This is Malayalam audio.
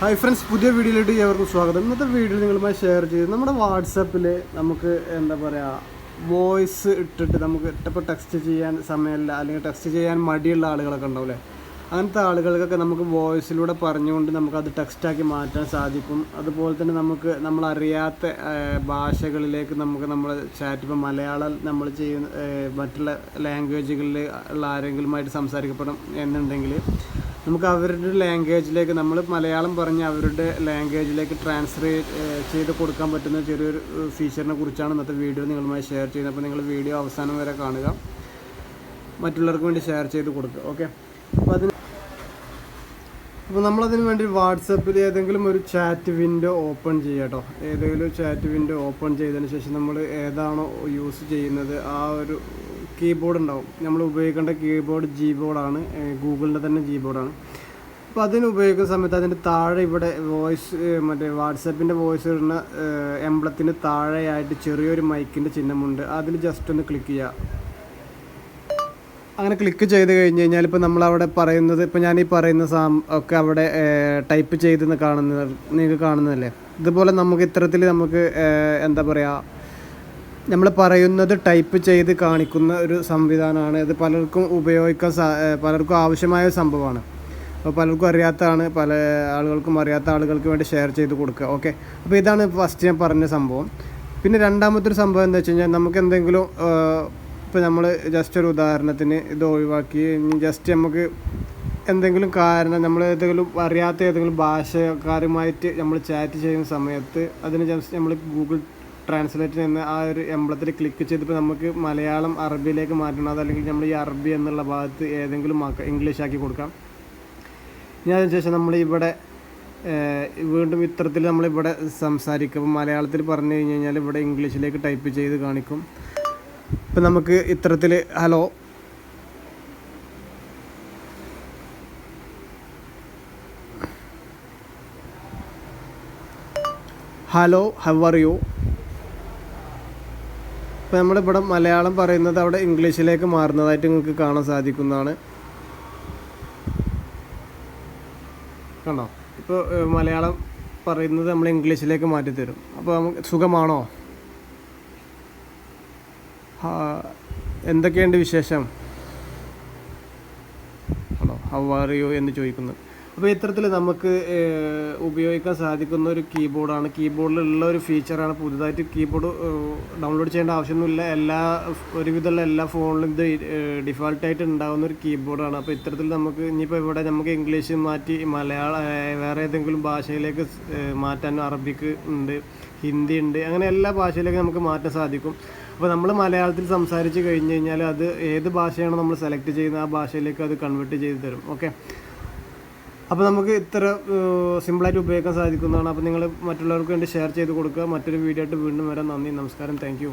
ഹായ് ഫ്രണ്ട്സ് പുതിയ വീഡിയോയിലേക്ക് ഏവർക്കും സ്വാഗതം. ഇന്നത്തെ വീഡിയോ നിങ്ങളുമായി ഷെയർ ചെയ്ത് നമ്മുടെ വാട്സപ്പിൽ നമുക്ക് എന്താ പറയുക വോയിസ് ഇട്ടിട്ട് നമുക്ക് ഇപ്പോൾ ടെക്സ്റ്റ് ചെയ്യാൻ സമയമില്ല അല്ലെങ്കിൽ ടെക്സ്റ്റ് ചെയ്യാൻ മടിയുള്ള ആളുകളൊക്കെ ഉണ്ടാവില്ലേ? അങ്ങനത്തെ ആളുകൾക്കൊക്കെ നമുക്ക് വോയിസിലൂടെ പറഞ്ഞുകൊണ്ട് നമുക്കത് ടെക്സ്റ്റാക്കി മാറ്റാൻ സാധിക്കും. അതുപോലെ തന്നെ നമുക്ക് നമ്മളറിയാത്ത ഭാഷകളിലേക്ക് നമുക്ക് നമ്മൾ ചാറ്റ് ഇപ്പോൾ മലയാളം നമ്മൾ ചെയ്യുന്ന മറ്റുള്ള ലാംഗ്വേജുകളിൽ ഉള്ള ആരെങ്കിലുമായിട്ട് സംസാരിക്കപ്പെടും എന്നുണ്ടെങ്കിൽ നമുക്ക് അവരുടെ ലാംഗ്വേജിലേക്ക് നമ്മൾ മലയാളം പറഞ്ഞ് അവരുടെ ലാംഗ്വേജിലേക്ക് ട്രാൻസ്ലേറ്റ് ചെയ്ത് കൊടുക്കാൻ പറ്റുന്ന ചെറിയൊരു ഫീച്ചറിനെ കുറിച്ചാണ് ഇന്നത്തെ വീഡിയോ നിങ്ങളുമായി ഷെയർ ചെയ്യുന്നത്. അപ്പോൾ നിങ്ങൾ വീഡിയോ അവസാനം വരെ കാണുക. മറ്റുള്ളവർക്ക് വേണ്ടി ഷെയർ ചെയ്ത് കൊടുക്കുക. ഓക്കെ അപ്പോൾ അതിന് അപ്പോൾ നമ്മളതിന് വേണ്ടി വാട്സപ്പിൽ ഏതെങ്കിലും ഒരു ചാറ്റ് വിൻഡോ ഓപ്പൺ ചെയ്യാട്ടോ. ഏതെങ്കിലും ചാറ്റ് വിൻഡോ ഓപ്പൺ ചെയ്തതിന് ശേഷം നമ്മൾ ഏതാണോ യൂസ് ചെയ്യുന്നത് ആ ഒരു കീബോർഡ് ഉണ്ടാവും. നമ്മൾ ഉപയോഗിക്കേണ്ട കീബോർഡ് ജി ബോർഡാണ് ഗൂഗിളിന്റെ തന്നെ ജി ബോർഡാണ് അപ്പോൾ അതിന് ഉപയോഗിക്കുന്ന സമയത്ത് അതിന്റെ താഴെ ഇവിടെ വോയിസ് മറ്റേ വാട്സപ്പിന്റെ വോയിസ് ഇടുന്ന എംബ്ലത്തിന് താഴെയായിട്ട് ചെറിയൊരു മൈക്കിന്റെ ചിഹ്നമുണ്ട്. അതിൽ ജസ്റ്റ് ഒന്ന് ക്ലിക്ക് ചെയ്യുക അങ്ങനെ ക്ലിക്ക് ചെയ്ത് കഴിഞ്ഞ് കഴിഞ്ഞാൽ ഇപ്പോൾ നമ്മളവിടെ പറയുന്നത് ഇപ്പോൾ ഞാൻ ഈ പറയുന്ന സാം ഒക്കെ അവിടെ ടൈപ്പ് ചെയ്തെന്ന് കാണുന്ന നിങ്ങൾക്ക് കാണുന്നതല്ലേ? ഇതുപോലെ നമുക്ക് ഇത്തരത്തിൽ നമുക്ക് എന്താ പറയുക നമ്മൾ പറയുന്നത് ടൈപ്പ് ചെയ്ത് കാണിക്കുന്ന ഒരു സംവിധാനമാണ്. ഇത് പലർക്കും ഉപയോഗിക്കാൻ പലർക്കും ആവശ്യമായ സംഭവമാണ്. അപ്പോൾ പലർക്കും അറിയാത്തതാണ് പല ആളുകൾക്കും അറിയാത്ത ആളുകൾക്ക് വേണ്ടി ഷെയർ ചെയ്ത് കൊടുക്കുക. ഓക്കെ അപ്പോൾ ഇതാണ് ഫസ്റ്റ് ഞാൻ പറഞ്ഞ സംഭവം. പിന്നെ രണ്ടാമത്തെ ഒരു സംഭവം എന്താ വെച്ച് കഴിഞ്ഞാൽ നമുക്ക് എന്തെങ്കിലും ഇപ്പോൾ നമ്മൾ ജസ്റ്റ് ഒരു ഉദാഹരണത്തിന് ഇത് ഒഴിവാക്കി ജസ്റ്റ് നമുക്ക് എന്തെങ്കിലും കാരണം നമ്മൾ ഏതെങ്കിലും അറിയാത്ത ഏതെങ്കിലും ഭാഷക്കാരുമായിട്ട് നമ്മൾ ചാറ്റ് ചെയ്യുന്ന സമയത്ത് അതിന് ജസ്റ്റ് നമ്മൾ ഗൂഗിൾ ട്രാൻസ്ലേറ്റ് എന്ന ആ ഒരു എംബ്ലത്തിൽ ക്ലിക്ക് ചെയ്തിപ്പോൾ നമുക്ക് മലയാളം അറബിയിലേക്ക് മാറ്റണം. അതല്ലെങ്കിൽ നമ്മൾ ഈ അറബി എന്നുള്ള ഭാഗത്ത് ഏതെങ്കിലും ഇംഗ്ലീഷ് ആക്കി കൊടുക്കാം. ഇനി അതിനുശേഷം നമ്മൾ ഇവിടെ വീണ്ടും ഇത്തരത്തിൽ നമ്മളിവിടെ സംസാരിക്കും. മലയാളത്തിൽ പറഞ്ഞു കഴിഞ്ഞ് കഴിഞ്ഞാൽ ഇവിടെ ഇംഗ്ലീഷിലേക്ക് ടൈപ്പ് ചെയ്ത് കാണിക്കും. ഇപ്പം നമുക്ക് ഇത്തരത്തിൽ hello. Hello how are you? ഇപ്പം നമ്മളിവിടെ മലയാളം പറയുന്നത് അവിടെ ഇംഗ്ലീഷിലേക്ക് മാറുന്നതായിട്ട് നിങ്ങൾക്ക് കാണാൻ സാധിക്കുന്നതാണ്. കണ്ടോ? ഇപ്പോൾ മലയാളം പറയുന്നത് നമ്മൾ ഇംഗ്ലീഷിലേക്ക് മാറ്റി തരും അപ്പോൾ നമുക്ക് സുഖമാണോ? എന്തൊക്കെയുണ്ട് വിശേഷം? ഹലോ ഹൗ ആർ യു എന്ന് ചോദിക്കുന്നത് അപ്പോൾ ഇത്തരത്തിൽ നമുക്ക് ഉപയോഗിക്കാൻ സാധിക്കുന്ന ഒരു കീബോർഡാണ് കീബോർഡിലുള്ള ഒരു ഫീച്ചറാണ് പുതുതായിട്ട് കീബോർഡ് ഡൗൺലോഡ് ചെയ്യേണ്ട ആവശ്യമൊന്നുമില്ല. എല്ലാ ഒരുവിധമുള്ള എല്ലാ ഫോണിലും ഇത് ഡിഫാൾട്ടായിട്ട് ഉണ്ടാകുന്ന ഒരു കീബോർഡാണ് അപ്പോൾ ഇത്തരത്തിൽ നമുക്ക് ഇനിയിപ്പോൾ ഇവിടെ നമുക്ക് ഇംഗ്ലീഷ് മാറ്റി മലയാളം വേറെ ഏതെങ്കിലും ഭാഷയിലേക്ക് മാറ്റാനും അറബിക്ക് ഉണ്ട് ഹിന്ദി ഉണ്ട് അങ്ങനെ എല്ലാ ഭാഷയിലേക്കും നമുക്ക് മാറ്റാൻ സാധിക്കും. അപ്പോൾ നമ്മൾ മലയാളത്തിൽ സംസാരിച്ച് കഴിഞ്ഞ് കഴിഞ്ഞാൽ അത് ഏത് ഭാഷയാണോ നമ്മൾ സെലക്ട് ചെയ്യുന്ന ആ ഭാഷയിലേക്ക് അത് കൺവേർട്ട് ചെയ്ത് തരും. ഓക്കെ അപ്പോൾ നമുക്ക് ഇത്ര സിമ്പിളായിട്ട് ഉപയോഗിക്കാൻ സാധിക്കുന്നതാണ്. അപ്പോൾ നിങ്ങൾ മറ്റുള്ളവർക്ക് വേണ്ടി ഷെയർ ചെയ്ത് കൊടുക്കുക. മറ്റൊരു വീഡിയോ ആയിട്ട് വീണ്ടും വരാം. നന്ദി. നമസ്കാരം. താങ്ക്